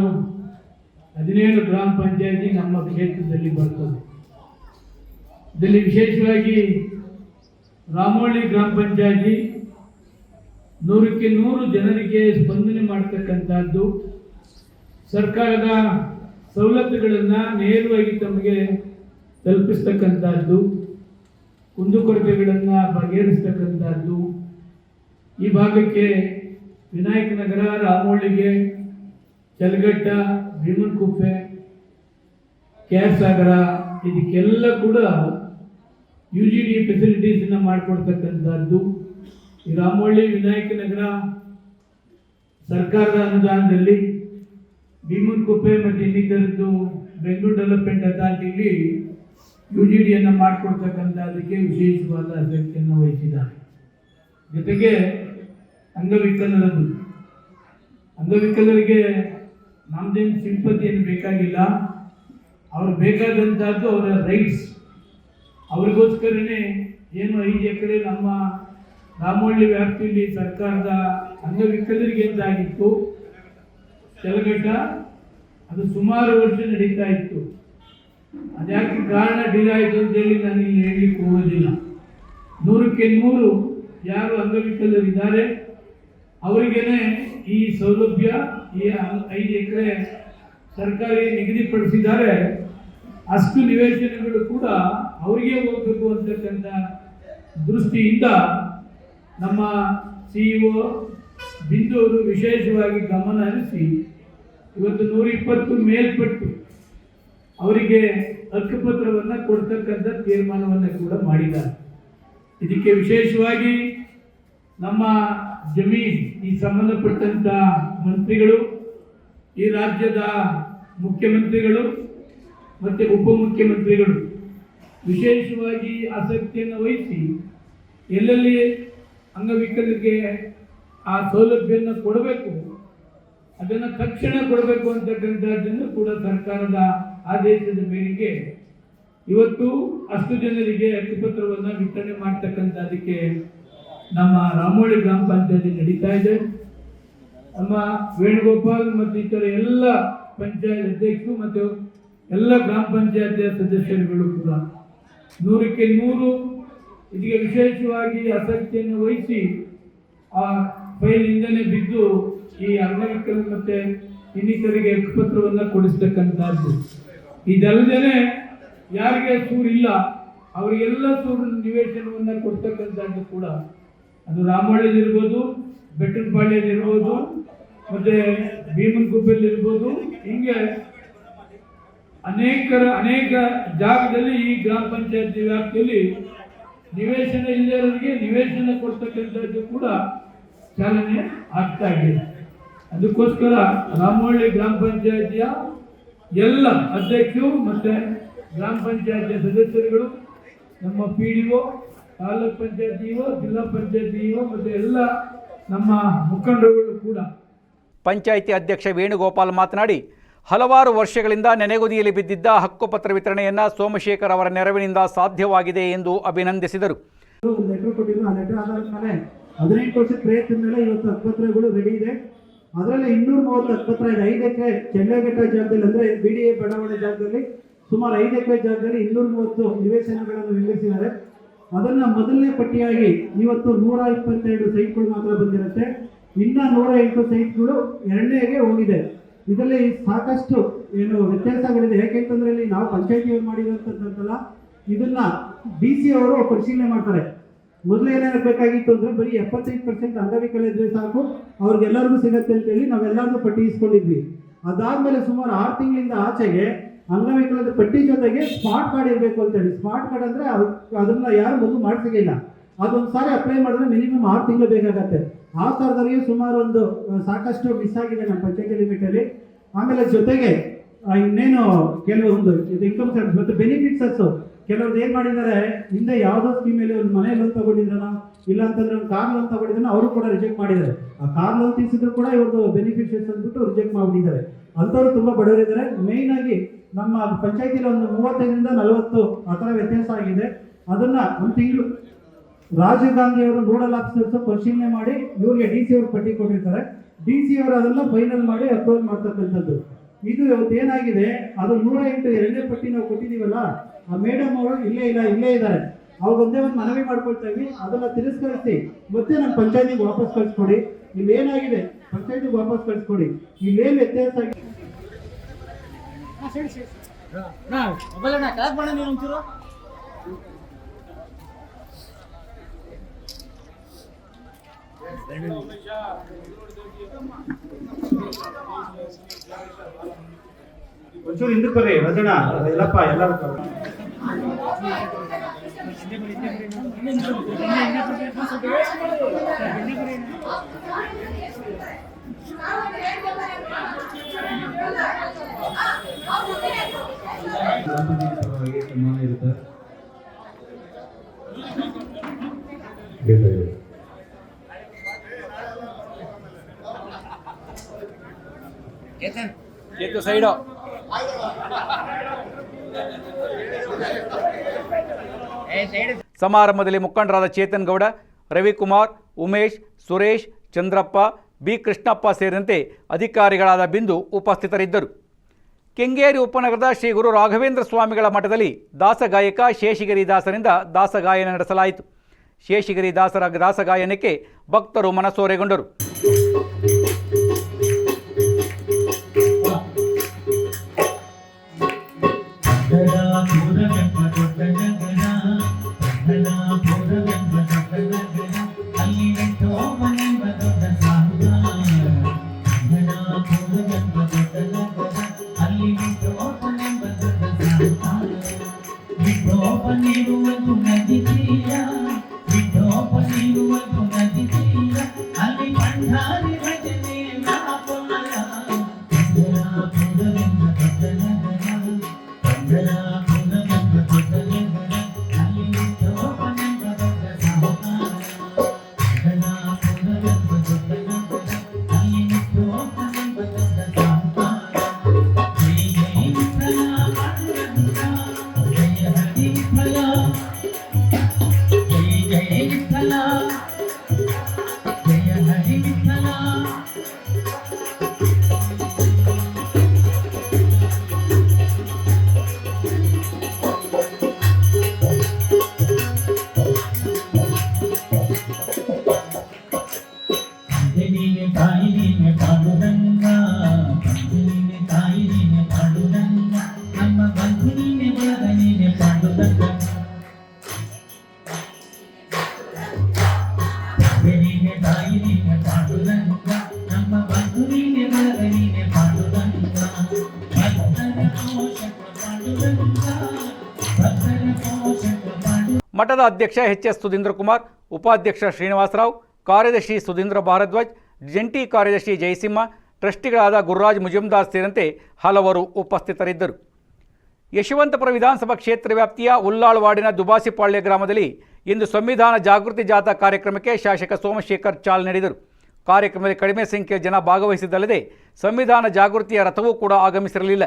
G: ಹದಿನೇಳು ಗ್ರಾಮ ಪಂಚಾಯಿತಿ ನಮ್ಮ ಕ್ಷೇತ್ರದಲ್ಲಿ ಬರ್ತದೆ. ಇದರಲ್ಲಿ ವಿಶೇಷವಾಗಿ ರಾಮೋಳಿ ಗ್ರಾಮ ಪಂಚಾಯತಿ ನೂರಕ್ಕೆ ನೂರು ಜನರಿಗೆ ಸ್ಪಂದನೆ ಮಾಡ್ತಕ್ಕಂಥದ್ದು. ಸರ್ಕಾರದ ಸವಲತ್ತುಗಳನ್ನು ನೇರವಾಗಿ ತಮಗೆ ತಲುಪಿಸ್ತಕ್ಕಂಥದ್ದು. ಕುಂದುಕೊರತೆಗಳನ್ನು ಬಗೆಹರಿಸ್ತಕ್ಕಂಥದ್ದು. ಈ ಭಾಗಕ್ಕೆ ವಿನಾಯಕ ನಗರ ರಾಮೋಳಿಗೆ ಚಲಗಟ್ಟ ಭೀಮನ್ಕುಪ್ಪೆ ಕೆ ಆರ್ ಸಾಗರ, ಇದಕ್ಕೆಲ್ಲ ಕೂಡ ಯು ಜಿ ಡಿ ಫೆಸಿಲಿಟೀಸನ್ನು ಮಾಡಿಕೊಡ್ತಕ್ಕಂಥದ್ದು ಈ ರಾಮೋಳಿ ವಿನಾಯಕ ನಗರ ಸರ್ಕಾರದ ಅನುದಾನದಲ್ಲಿ ಭೀಮನ್ಕುಪ್ಪೆ ಮತ್ತು ಇನ್ನಿತರದ್ದು ಬೆಂಗಳೂರು ಡೆವಲಪ್ಮೆಂಟ್ ಅಥಾರಿಟಿಲಿ ಯು ಜಿ ಡಿಯನ್ನು ಮಾಡಿಕೊಡ್ತಕ್ಕಂಥದ್ದಕ್ಕೆ ವಿಶೇಷವಾದ ಆಸಕ್ತಿಯನ್ನು ವಹಿಸಿದ್ದಾರೆ. ಜೊತೆಗೆ ಅಂಗವಿಕಲರದ್ದು ಅಂಗವಿಕಲರಿಗೆ ನಮ್ದೇನು ಸಿಂಪತಿ ಏನು ಬೇಕಾಗಿಲ್ಲ. ಅವ್ರು ಬೇಕಾದಂಥದ್ದು ಅವರ ರೈಟ್ಸ್ ಅವ್ರಿಗೋಸ್ಕರನೇ ಏನು ಐದು ಎಕರೆ ನಮ್ಮ ರಾಮಹಳ್ಳಿ ವ್ಯಾಪ್ತಿಯಲ್ಲಿ ಸರ್ಕಾರದ ಅಂಗವಿಕಲರಿಗೆ ಎಂದಾಗಿತ್ತು. ಕೆಲಗಡ್ಡ ಅದು ಸುಮಾರು ವರ್ಷ ನಡೀತಾ ಇತ್ತು. ಅದ್ಯಾಕೆ ಕಾರಣ ಡಿಲೇ ಆಯಿತು ಅಂತೇಳಿ ನಾನು ಇಲ್ಲಿ ಹೇಳಲಿಕ್ಕೆ ಹೋಗೋದಿಲ್ಲ. ನೂರಕ್ಕೆ ನೂರು ಯಾರು ಅಂಗವಿಕಲರಿದ್ದಾರೆ. ಅವರಿಗೇನೆ ಈ ಸೌಲಭ್ಯ ಈ ಐದು ಎಕರೆ ಸರ್ಕಾರಿ ನಿಗದಿಪಡಿಸಿದ್ದಾರೆ. ಅಷ್ಟು ನಿವೇಶನಗಳು ಕೂಡ ಅವರಿಗೆ ಹೋಗಬೇಕು ಅಂತಕ್ಕಂಥ ದೃಷ್ಟಿಯಿಂದ ನಮ್ಮ ಸಿಇಒ ಬಿಂದು ಅವರು ವಿಶೇಷವಾಗಿ ಗಮನ ಹರಿಸಿ ಇವತ್ತು ನೂರಿಪ್ಪತ್ತು ಮೇಲ್ಪಟ್ಟು ಅವರಿಗೆ ಹಕ್ಕುಪತ್ರವನ್ನು ಕೊಡ್ತಕ್ಕಂಥ ತೀರ್ಮಾನವನ್ನು ಕೂಡ ಮಾಡಿದ್ದಾರೆ. ಇದಕ್ಕೆ ವಿಶೇಷವಾಗಿ ನಮ್ಮ ಜಮೀನ್, ಈ ಸಂಬಂಧಪಟ್ಟಂತ ಮಂತ್ರಿಗಳು, ಈ ರಾಜ್ಯದ ಮುಖ್ಯಮಂತ್ರಿಗಳು ಮತ್ತು ಉಪಮುಖ್ಯಮಂತ್ರಿಗಳು ವಿಶೇಷವಾಗಿ ಆಸಕ್ತಿಯನ್ನು ವಹಿಸಿ ಎಲ್ಲೆಲ್ಲಿ ಅಂಗವಿಕಲರಿಗೆ ಆ ಸೌಲಭ್ಯವನ್ನು ಕೊಡಬೇಕು, ಅದನ್ನು ತಕ್ಷಣ ಕೊಡಬೇಕು ಅಂತಕ್ಕಂಥದ್ದನ್ನು ಕೂಡ ಸರ್ಕಾರದ ಆದೇಶದ ಮೇರೆಗೆ ಇವತ್ತು ಅಷ್ಟು ಜನರಿಗೆ ಹಕ್ಕುಪತ್ರವನ್ನು ವಿತರಣೆ ಮಾಡ್ತಕ್ಕಂಥದ್ದಕ್ಕೆ ನಮ್ಮ ರಾಮೋಳಿ ಗ್ರಾಮ ಪಂಚಾಯತಿ ನಡೀತಾ ಇದೆ. ನಮ್ಮ ವೇಣುಗೋಪಾಲ್ ಮತ್ತು ಇತರ ಎಲ್ಲ ಪಂಚಾಯತ್ ಅಧ್ಯಕ್ಷರು ಮತ್ತು ಎಲ್ಲ ಗ್ರಾಮ ಪಂಚಾಯತಿಯ ಸದಸ್ಯರುಗಳು ಕೂಡ ನೂರಕ್ಕೆ ನೂರು ಇದಕ್ಕೆ ವಿಶೇಷವಾಗಿ ಆಸಕ್ತಿಯನ್ನು ವಹಿಸಿ ಆ ಫೈಲಿಂದಲೇ ಬಿದ್ದು ಈ ಅಂಗವಿಕಲ ಮತ್ತೆ ಇನ್ನಿತರಿಗೆ ಪತ್ರವನ್ನು ಕೊಡಿಸ್ತಕ್ಕಂಥದ್ದು. ಇದಲ್ಲದೆ ಯಾರಿಗೆ ಸೂರಿಲ್ಲ, ಅವರಿಗೆಲ್ಲ ಸೂರು ನಿವೇಶನವನ್ನು ಕೊಡ್ತಕ್ಕಂಥದ್ದು ಕೂಡ. ಅದು ರಾಮಳ್ಳಿಯಲ್ಲಿರ್ಬೋದು ಬೆಟ್ಟನಪಾಳ್ಯದಲ್ಲಿರ್ಬೋದು, ಮತ್ತೆ ಭೀಮನ್ ಇರ್ಬೋದು ಹಿಂಗೆ ಅನೇಕರ, ಅನೇಕ ಜಾಗದಲ್ಲಿ ಈ ಗ್ರಾಮ ಪಂಚಾಯತಿ ವ್ಯಾಪ್ತಿಯಲ್ಲಿ ನಿವೇಶನ ಇಲ್ಲದವರಿಗೆ ನಿವೇಶನ ಕೊಡ್ತಕ್ಕಂಥದ್ದು ಕೂಡ ಚಾಲನೆ ಆಗ್ತಾ ಇದೆ. ಅದಕ್ಕೋಸ್ಕರ ರಾಮವಳ್ಳಿ ಗ್ರಾಮ ಪಂಚಾಯತಿಯ ಎಲ್ಲ ಅಧ್ಯಕ್ಷರು ಮತ್ತೆ ಗ್ರಾಮ ಪಂಚಾಯತಿಯ ಸದಸ್ಯರುಗಳು, ನಮ್ಮ P D O taluk panchayat EO, zilla panchayat EO ಮತ್ತು ಎಲ್ಲ ನಮ್ಮ ಮುಖಂಡರುಗಳು ಕೂಡ.
B: ಪಂಚಾಯಿತಿ ಅಧ್ಯಕ್ಷ ವೇಣುಗೋಪಾಲ್ ಮಾತನಾಡಿ ಹಲವಾರು ವರ್ಷಗಳಿಂದ ನೆನೆಗುದಿಯಲ್ಲಿ ಬಿದ್ದಿದ್ದ ಹಕ್ಕುಪತ್ರ ವಿತರಣೆಯನ್ನು ಸೋಮಶೇಖರ್ ಅವರ ನೆರವಿನಿಂದ ಸಾಧ್ಯವಾಗಿದೆ ಎಂದು ಅಭಿನಂದಿಸಿದರು.
H: ಹದಿನೆಂಟು ವರ್ಷದ ಪ್ರಯತ್ನದ ಮೇಲೆ ಇವತ್ತು ಹಕ್ಕುಪತ್ರಗಳು ರೆಡಿ ಇದೆ. ಅದರಲ್ಲಿ ಇನ್ನೂರ ಮೂವತ್ತು ಹಕ್ಕುಪತ್ರ ಇದೆ. ಐದು ಎಕರೆ ಜಾಗದಲ್ಲಿ ಅಂದರೆ ಬಿ ಡಿ ಎ ಬಡಾವಣೆ ಜಾಗದಲ್ಲಿ ಸುಮಾರು ಐದು ಎಕರೆ ಜಾಗದಲ್ಲಿ ಇನ್ನೂರ ಮೂವತ್ತು ನಿವೇಶನಗಳನ್ನು ನಿರ್ಮಿಸಿದ್ದಾರೆ ಅದನ್ನ ಮೊದಲನೇ ಪಟ್ಟಿಯಾಗಿ ಇವತ್ತು ನೂರ ಇಪ್ಪತ್ತೆರಡು ಸೈಟ್ಗಳು ಮಾತ್ರ ಬಂದಿರುತ್ತೆ. ಇನ್ನ ನೂರ ಎಂಟು ಸೈಟ್ಗಳು ಎರಡನೇಗೆ ಹೋಗಿದೆ. ಇದರಲ್ಲಿ ಸಾಕಷ್ಟು ಏನು ವ್ಯತ್ಯಾಸಗಳಿದೆ. ಯಾಕೆಂತಂದ್ರೆ ಇಲ್ಲಿ ನಾವು ಪಂಚಾಯತಿಯವರು ಮಾಡಿರುವಂತದ್ದಲ್ಲ ಇದನ್ನ ಡಿ ಸಿ ಅವರು ಪರಿಶೀಲನೆ ಮಾಡ್ತಾರೆ. ಮೊದಲು ಏನಾಗಬೇಕಾಗಿತ್ತು ಅಂದ್ರೆ ಬರೀ ಎಪ್ಪತ್ತೈದು ಪರ್ಸೆಂಟ್ ಅಂಗವಿಕಲ ಇದ್ರೆ ಸಾಕು, ಅವ್ರಿಗೆಲ್ಲರಿಗೂ ಸಿಗತ್ತೆ ಅಂತೇಳಿ ನಾವೆಲ್ಲರಿಗೂ ಪಟ್ಟಿ ಇಸ್ಕೊಂಡಿದ್ವಿ. ಅದಾದ್ಮೇಲೆ ಸುಮಾರು ಆರು ತಿಂಗಳಿಂದ ಆಚೆಗೆ ಅಂಗವಿಕಲದ ಪಟ್ಟಿ ಜೊತೆಗೆ ಸ್ಮಾರ್ಟ್ ಕಾರ್ಡ್ ಇರಬೇಕು ಅಂತೇಳಿ. ಸ್ಮಾರ್ಟ್ ಕಾರ್ಡ್ ಅಂದ್ರೆ ಅದ್- ಅದನ್ನ ಯಾರು ಮೊದಲು ಮಾಡ್ಸಿಲ್ಲ ಅದೊಂದು ಸಾರಿ ಅಪ್ಲೈ ಮಾಡಿದ್ರೆ ಮಿನಿಮಮ್ ಆರು ತಿಂಗಳು ಬೇಕಾಗತ್ತೆ. ಆ ಥರದವರಿಗೆ ಸುಮಾರು ಒಂದು ಸಾಕಷ್ಟು ಮಿಸ್ ಆಗಿದೆ ನಮ್ಮ ಪಂಚಾಯತಿ ಲಿಮಿಟಲ್ಲಿ ಆಮೇಲೆ ಜೊತೆಗೆ ಇನ್ನೇನು ಕೆಲವೊಂದು, ಇದು ಇನ್ಕಮ್ ಟ್ಯಾಕ್ಸ್ ಮತ್ತು ಬೆನಿಫಿಟ್ಸಸ್ಸು ಕೆಲವ್ರದ್ದು ಏನು ಮಾಡಿದ್ದಾರೆ, ಹಿಂದೆ ಯಾವುದೋ ಸ್ಕೀಮಲ್ಲಿ ಒಂದು ಮನೆ ಲೋನ್ ತಗೊಂಡಿದ್ರಲ್ಲ, ಇಲ್ಲ ಅಂತಂದ್ರೆ ಒಂದು ಕಾರ್ ಲೋನ್ ತಗೊಂಡಿದ್ದಾನೆ ಅವರು ಕೂಡ ರಿಜೆಕ್ಟ್ ಮಾಡಿದ್ದಾರೆ. ಆ ಕಾರ್ ಲೋನ್ ತೀರಿಸಿದ್ರು ಕೂಡ ಇವ್ರದ್ದು ಬೆನಿಫಿಟ್ಸ್ ಅಂದ್ಬಿಟ್ಟು ರಿಜೆಕ್ಟ್ ಮಾಡಿಬಿಟ್ಟಿದ್ದಾರೆ. ಅಂಥವ್ರು ತುಂಬ ಬಡವರಿದ್ದಾರೆ. ಮೇಯ್ನ್ ಆಗಿ ನಮ್ಮ ಪಂಚಾಯತಿಲಿ ಒಂದು ಮೂವತ್ತೈದರಿಂದ ನಲವತ್ತು ಆ ಥರ ವ್ಯತ್ಯಾಸ ಆಗಿದೆ. ಅದನ್ನು ಒಂದು ತಿಂಗಳು ರಾಜೀವ್ ಗಾಂಧಿ ಅವರು ನೋಡಲ್ ಆಫೀಸರ್ಸ್ ಪರಿಶೀಲನೆ ಮಾಡಿ ಇವರಿಗೆ ಡಿ ಸಿ ಅವರು ಪಟ್ಟಿ ಕೊಟ್ಟಿರ್ತಾರೆ. ಡಿ ಸಿ ಅವರು ಅದನ್ನ ಫೈನಲ್ ಮಾಡಿ ಅಪ್ರೂವಲ್ ಮಾಡ್ತಕ್ಕಂಥದ್ದು. ಇದು ಇವತ್ತು ಏನಾಗಿದೆ? ಅದು ನೂರ ಎಂಟು ಎರಡನೇ ಪಟ್ಟಿ ನಾವು ಕೊಟ್ಟಿದ್ದೀವಲ್ಲ, ಆ ಮೇಡಮ್ ಅವರು ಇಲ್ಲೇ ಇಲ್ಲ, ಇಲ್ಲೇ ಇದ್ದಾರೆ. ಅವ್ರಿಗೆ ಒಂದೇ ಒಂದು ಮನವಿ ಮಾಡ್ಕೊಳ್ತಾ ಇದ್ವಿ, ಅದನ್ನ ತಿರಸ್ಕರಿಸಿ ಮತ್ತೆ ನಮ್ಮ ಪಂಚಾಯತಿಗೆ ವಾಪಸ್ ಕಳಿಸ್ಕೊಡಿ. ಇಲ್ಲಿ ಏನಾಗಿದೆ? ಪಂಚಾಯತಿಗೆ ವಾಪಸ್ ಕಳಿಸ್ಕೊಡಿ. ಇಲ್ಲೇನು ವ್ಯತ್ಯಾಸ ಆಗಿದೆ ಒಂಚೂರು ಹಿಂದಕ್ಕೆ ಬರ್ರಿ ರಜಣ ಎಲ್ಲಪ್ಪ ಎಲ್ಲರೂ
B: ಸೈಡು ಸಮಾರಂಭದಲ್ಲಿ ಮುಖಂಡರಾದ ಚೇತನ್ ಗೌಡ ರವಿಕುಮಾರ್ ಉಮೇಶ್ ಸುರೇಶ್ ಚಂದ್ರಪ್ಪ ಬಿ ಕೃಷ್ಣಪ್ಪ ಸೇರಿದಂತೆ ಅಧಿಕಾರಿಗಳಾದ ಬಿಂದು ಉಪಸ್ಥಿತರಿದ್ದರು. ಕೆಂಗೇರಿ ಉಪನಗರದ ಶ್ರೀ ಗುರು ರಾಘವೇಂದ್ರ ಸ್ವಾಮಿಗಳ ಮಠದಲ್ಲಿ ದಾಸಗಾಯಕ ಶೇಷಗಿರಿ ದಾಸರಿಂದ ದಾಸಗಾಯನ ನಡೆಸಲಾಯಿತು. ಶೇಷಗಿರಿ ದಾಸರ ದಾಸಗಾಯನಕ್ಕೆ ಭಕ್ತರು ಮನಸೋರೆಗೊಂಡರು. ಮಠದ ಅಧ್ಯಕ್ಷ ಎಚ್ ಎಸ್ ಸುಧೀಂದ್ರ ಕುಮಾರ್, ಉಪಾಧ್ಯಕ್ಷ ಶ್ರೀನಿವಾಸರಾವ್, ಕಾರ್ಯದರ್ಶಿ ಸುಧೀಂದ್ರ ಭಾರದ್ವಾಜ್, ಜಂಟಿ ಕಾರ್ಯದರ್ಶಿ ಜಯಸಿಂಹ, ಟ್ರಸ್ಟಿಗಳಾದ ಗುರುರಾಜ್ ಮುಜುಮ್ದಾರ್ ಸೇರಿದಂತೆ ಹಲವರು ಉಪಸ್ಥಿತರಿದ್ದರು. ಯಶವಂತಪುರ ವಿಧಾನಸಭಾ ಕ್ಷೇತ್ರ ವ್ಯಾಪ್ತಿಯ ಉಲ್ಲಾಳ್ವಾಡಿನ ದುಬಾಸಿಪಾಳ್ಯ ಗ್ರಾಮದಲ್ಲಿ ಇಂದು ಸಂವಿಧಾನ ಜಾಗೃತಿ ಜಾಥಾ ಕಾರ್ಯಕ್ರಮಕ್ಕೆ ಶಾಸಕ ಸೋಮಶೇಖರ್ ಚಾಲನೆ ನೀಡಿದರು. ಕಾರ್ಯಕ್ರಮದಲ್ಲಿ ಕಡಿಮೆ ಸಂಖ್ಯೆಯ ಜನ ಭಾಗವಹಿಸಿದ್ದಲ್ಲದೆ ಸಂವಿಧಾನ ಜಾಗೃತಿಯ ರಥವೂ ಕೂಡ ಆಗಮಿಸಿರಲಿಲ್ಲ.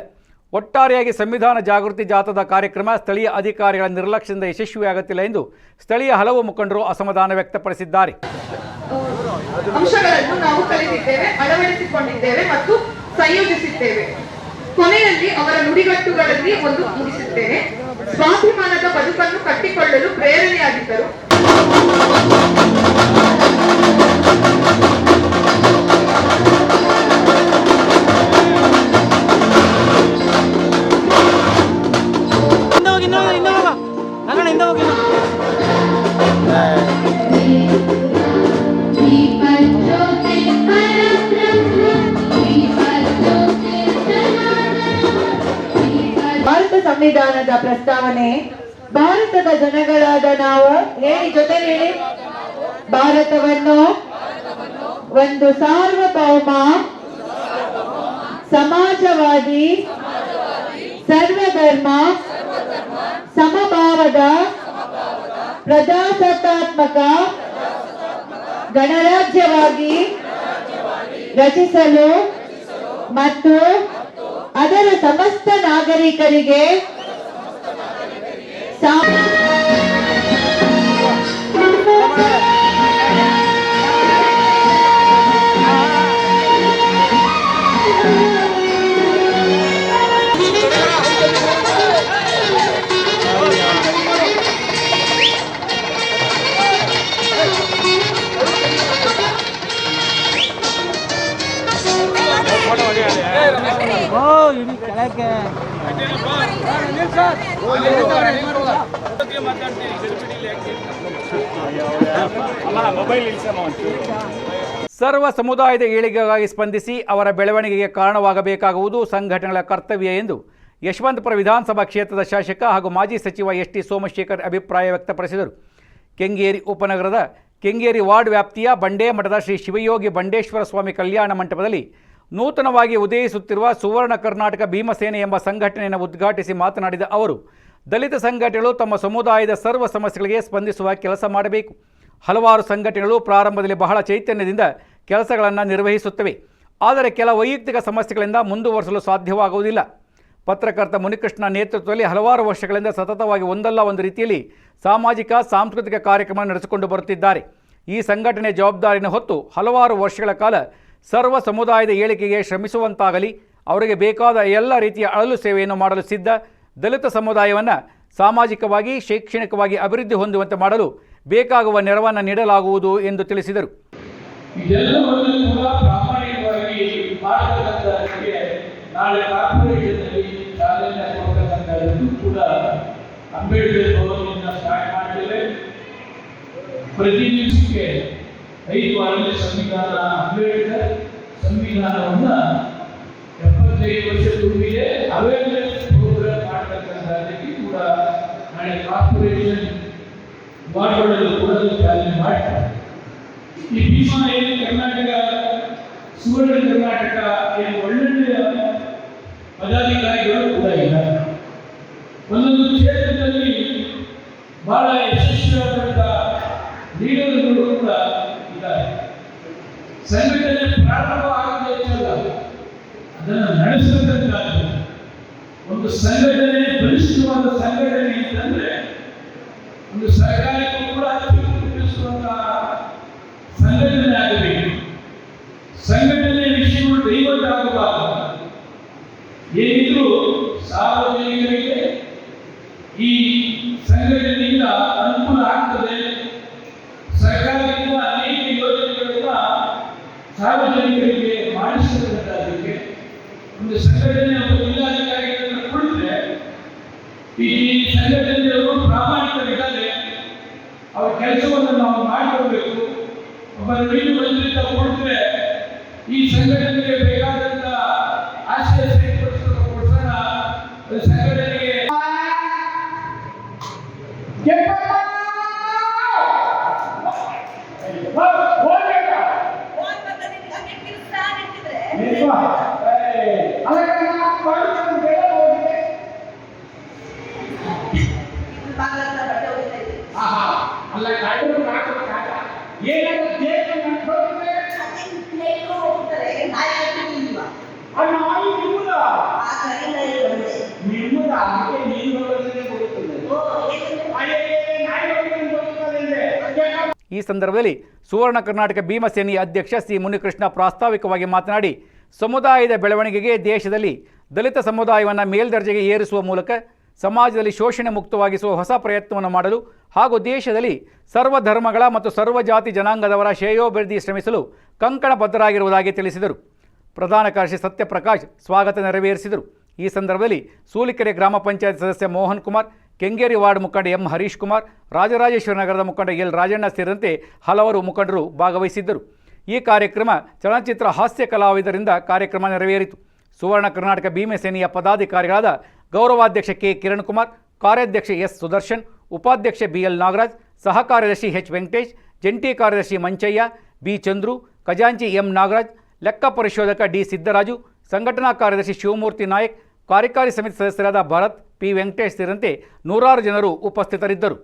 B: ಒಟ್ಟಾರೆಯಾಗಿ ಸಂವಿಧಾನ ಜಾಗೃತಿ ಜಾಥಾದ ಕಾರ್ಯಕ್ರಮ ಸ್ಥಳೀಯ ಅಧಿಕಾರಿಗಳ ನಿರ್ಲಕ್ಷ್ಯದಿಂದ ಯಶಸ್ವಿಯಾಗುತ್ತಿಲ್ಲ ಎಂದು ಸ್ಥಳೀಯ ಹಲವು ಮುಖಂಡರು ಅಸಮಾಧಾನ ವ್ಯಕ್ತಪಡಿಸಿದ್ದಾರೆ.
I: ಅಂಶಗಳನ್ನು ನಾವು ಕಲಿತಿದ್ದೇವೆ, ಅಳವಡಿಸಿಕೊಂಡಿದ್ದೇವೆ ಮತ್ತು ಸಂಯೋಜಿಸಿದ್ದೇವೆ. ಕೊನೆಯಲ್ಲಿ ಅವರ ನುಡಿಗಟ್ಟುಗಳಲ್ಲಿ ಒಂದು ಮುಗಿಸುತ್ತೇನೆ. ಸ್ವಾಭಿಮಾನದ ಬದುಕನ್ನು ಕಟ್ಟಿಕೊಳ್ಳಲು ಪ್ರೇರಣೆಯಾಗಿದ್ದರು. ಭಾರತ ಸಂವಿಧಾನದ ಪ್ರಸ್ತಾವನೆ ಭಾರತದ ಜನಗಳಾದ ನಾವು ಹೇಳಿ ಜೊತೆ ಹೇಳಿ. ಭಾರತವನ್ನು ಒಂದು ಸಾರ್ವಭೌಮ ಸಮಾಜವಾದಿ ಸರ್ವಧರ್ಮ ಸಮಭಾವದ ಪ್ರಜಾಸತ್ತಾತ್ಮಕ ಗಣರಾಜ್ಯವಾಗಿ ರಚಿಸಲು ಮತ್ತು ಅದರ ಸಮಸ್ತ ನಾಗರಿಕರಿಗೆ ಸಾ-
B: ಸರ್ವ ಸಮುದಾಯದ ಏಳಿಗೆಗಾಗಿ ಸ್ಪಂದಿಸಿ ಅವರ ಬೆಳವಣಿಗೆಗೆ ಕಾರಣವಾಗಬೇಕಾಗುವುದು ಸಂಘಟನೆಗಳ ಕರ್ತವ್ಯ ಎಂದು ಯಶವಂತಪುರ ವಿಧಾನಸಭಾ ಕ್ಷೇತ್ರದ ಶಾಸಕ ಹಾಗೂ ಮಾಜಿ ಸಚಿವ ಎಸ್ ಟಿ ಸೋಮಶೇಖರ್ ಅಭಿಪ್ರಾಯ ವ್ಯಕ್ತಪಡಿಸಿದರು. ಕೆಂಗೇರಿ ಉಪನಗರದ ಕೆಂಗೇರಿ ವಾರ್ಡ್ ವ್ಯಾಪ್ತಿಯ ಬಂಡೇ ಮಠದ ಶ್ರೀ ಶಿವಯೋಗಿ ಬಂಡೇಶ್ವರ ಸ್ವಾಮಿ ಕಲ್ಯಾಣ ಮಂಟಪದಲ್ಲಿ ನೂತನವಾಗಿ ಉದಯಿಸುತ್ತಿರುವ ಸುವರ್ಣ ಕರ್ನಾಟಕ ಭೀಮಸೇನೆ ಎಂಬ ಸಂಘಟನೆಯನ್ನು ಉದ್ಘಾಟಿಸಿ ಮಾತನಾಡಿದ ಅವರು, ದಲಿತ ಸಂಘಟನೆಗಳು ತಮ್ಮ ಸಮುದಾಯದ ಸರ್ವ ಸಮಸ್ಯೆಗಳಿಗೆ ಸ್ಪಂದಿಸುವ ಕೆಲಸ ಮಾಡಬೇಕು. ಹಲವಾರು ಸಂಘಟನೆಗಳು ಪ್ರಾರಂಭದಲ್ಲಿ ಬಹಳ ಚೈತನ್ಯದಿಂದ ಕೆಲಸಗಳನ್ನು ನಿರ್ವಹಿಸುತ್ತವೆ. ಆದರೆ ಕೆಲ ವೈಯಕ್ತಿಕ ಸಮಸ್ಯೆಗಳಿಂದ ಮುಂದುವರಿಸಲು ಸಾಧ್ಯವಾಗುವುದಿಲ್ಲ. ಪತ್ರಕರ್ತ ಮುನಿಕೃಷ್ಣ ನೇತೃತ್ವದಲ್ಲಿ ಹಲವಾರು ವರ್ಷಗಳಿಂದ ಸತತವಾಗಿ ಒಂದಲ್ಲ ಒಂದು ರೀತಿಯಲ್ಲಿ ಸಾಮಾಜಿಕ, ಸಾಂಸ್ಕೃತಿಕ ಕಾರ್ಯಕ್ರಮ ನಡೆಸಿಕೊಂಡು ಬರುತ್ತಿದ್ದಾರೆ. ಈ ಸಂಘಟನೆ ಜವಾಬ್ದಾರಿಯನ್ನು ಹೊತ್ತು ಹಲವಾರು ವರ್ಷಗಳ ಕಾಲ ಸರ್ವ ಸಮುದಾಯದ ಏಳಿಗೆಗೆ ಶ್ರಮಿಸುವಂತಾಗಲಿ, ಅವರಿಗೆ ಬೇಕಾದ ಎಲ್ಲ ರೀತಿಯ ಅಳಲು ಸೇವೆಯನ್ನು ಮಾಡಲು ಸಿದ್ಧ ದಲಿತ ಸಮುದಾಯವನ್ನು ಸಾಮಾಜಿಕವಾಗಿ, ಶೈಕ್ಷಣಿಕವಾಗಿ ಅಭಿವೃದ್ಧಿ ಹೊಂದುವಂತೆ ಮಾಡಲು ಬೇಕಾಗುವ ನೆರವನ್ನು ನೀಡಲಾಗುವುದು ಎಂದು ತಿಳಿಸಿದರು.
J: ಅಂಬೇಡ್ಕರ್ ಪ್ರತಿನಿಧಿಸಕ್ಕೆ ಐದು ವಾರದಲ್ಲಿ ಸಂವಿಧಾನ ಅಂಬೇಡ್ಕರ್ ಸಂವಿಧಾನವನ್ನ ಎಪ್ಪತ್ತೈದು ವರ್ಷ ತುಂಬಿದೆ ಅವೇರ್ನೆಸ್ ಪ್ರೋಗ್ರಾಮ್ ಮಾಡ್ತಕ್ಕಂಥದ್ದಕ್ಕೆ ಕೂಡ ನಾಳೆ ಕಾರ್ಪೊರೇಷನ್ ಮಾಡಿಕೊಳ್ಳಲು ಕೂಡ ಚಾಲನೆ ಮಾಡ್ತಾರೆ. ಈ ಭೀಮಾ ಏನು ಕರ್ನಾಟಕ, ಸುವರ್ಣ ಕರ್ನಾಟಕ ಏನು ಒಳ್ಳೊಳ್ಳೆಯ ಪದಾಧಿಕಾರಿಗಳು ಕೂಡ ಇಲ್ಲ. ಒಂದೊಂದು ಕ್ಷೇತ್ರದಲ್ಲಿ ಬಹಳ ಯಶಸ್ವಿಯಾದಂಥ ಲೀಡರ್ಗಳು ಕೂಡ ಇದ್ದಾರೆ ಸಂಘಟನೆ ಪ್ರಾರಂಭ ಆಗದೆ ಇರಲ್ಲ ಅದನ್ನು ನಡೆಸತಕ್ಕಂಥದ್ದು ಒಂದು ಸಂಘಟನೆ ಬಲಿಷ್ಠವಾದ ಸಂಘಟನೆ ಅಂತಂದ್ರೆ ಒಂದು ಸರ್ಕಾರಕ್ಕೂ ಕೂಡ ಅತ್ಯುತ್ತಮಿಸುವಂತಹ ಸಂಘಟನೆ ಆಗಬೇಕು. ಸಂಘಟನೆ
B: ಈ ಸಂದರ್ಭದಲ್ಲಿ ಸುವರ್ಣ ಕರ್ನಾಟಕ ಭೀಮಸೇನೆಯ ಅಧ್ಯಕ್ಷ ಸಿ ಮುನಿಕೃಷ್ಣ ಪ್ರಾಸ್ತಾವಿಕವಾಗಿ ಮಾತನಾಡಿ ಸಮುದಾಯದ ಬೆಳವಣಿಗೆಗೆ ದೇಶದಲ್ಲಿ ದಲಿತ ಸಮುದಾಯವನ್ನು ಮೇಲ್ದರ್ಜೆಗೆ ಏರಿಸುವ ಮೂಲಕ ಸಮಾಜದಲ್ಲಿ ಶೋಷಣೆ ಮುಕ್ತವಾಗಿಸುವ ಹೊಸ ಪ್ರಯತ್ನವನ್ನು ಮಾಡಲು ಹಾಗೂ ದೇಶದಲ್ಲಿ ಸರ್ವ ಧರ್ಮಗಳ ಮತ್ತು ಸರ್ವ ಜಾತಿ ಜನಾಂಗದವರ ಶ್ರೇಯೋಭಿವೃದ್ಧಿ ಶ್ರಮಿಸಲು ಕಂಕಣ ಬದ್ಧರಾಗಿರುವುದಾಗಿ ತಿಳಿಸಿದರು. ಪ್ರಧಾನ ಕಾರ್ಯದರ್ಶಿ ಸತ್ಯಪ್ರಕಾಶ್ ಸ್ವಾಗತ ನೆರವೇರಿಸಿದರು. ಈ ಸಂದರ್ಭದಲ್ಲಿ ಸೂಲಿಕೆರೆ ಗ್ರಾಮ ಪಂಚಾಯತ್ ಸದಸ್ಯ ಮೋಹನ್ ಕುಮಾರ್, ಕೆಂಗೇರಿ ವಾರ್ಡ್ ಮುಖಂಡ ಎಂ ಹರೀಶ್ ಕುಮಾರ್, ರಾಜರಾಜೇಶ್ವರ ನಗರದ ಮುಖಂಡ ಎಲ್ ರಾಜಣ್ಣ ಸೇರಿದಂತೆ ಹಲವರು ಮುಖಂಡರು ಭಾಗವಹಿಸಿದ್ದರು. ಈ ಕಾರ್ಯಕ್ರಮ ಚಲನಚಿತ್ರ ಹಾಸ್ಯ ಕಲಾವಿದರಿಂದ ಕಾರ್ಯಕ್ರಮ ನೆರವೇರಿತು. ಸುವರ್ಣ ಕರ್ನಾಟಕ ಭೀಮಸೇನೆಯ ಪದಾಧಿಕಾರಿಗಳಾದ ಗೌರವಾಧ್ಯಕ್ಷ ಕೆ ಕಿರಣ್ ಕುಮಾರ್ ಕಾರ್ಯಾಧ್ಯಕ್ಷ ಎಸ್ ಸುದರ್ಶನ್, ಉಪಾಧ್ಯಕ್ಷ ಬಿ ಎಲ್ ನಾಗರಾಜ್ ಸಹ ಕಾರ್ಯದರ್ಶಿ ಎಚ್ ವೆಂಕಟೇಶ್, ಜಂಟಿ ಕಾರ್ಯದರ್ಶಿ ಮಂಚಯ್ಯ, ಬಿ ಚಂದ್ರು, ಖಜಾಂಚಿ ಎಂ ನಾಗರಾಜ್, ಲೆಕ್ಕ ಪರಿಶೋಧಕ ಡಿ ಸಿದ್ದರಾಜು, ಸಂಘಟನಾ ಕಾರ್ಯದರ್ಶಿ ಶಿವಮೂರ್ತಿ ನಾಯಕ್, ಕಾರ್ಯಕಾರಿ ಸಮಿತಿ ಸದಸ್ಯರಾದ ಭರತ್, ಪಿ ವೆಂಕಟೇಶ್ ಸೇರಿದಂತೆ ನೂರಾರು ಜನರು ಉಪಸ್ಥಿತರಿದ್ದರು.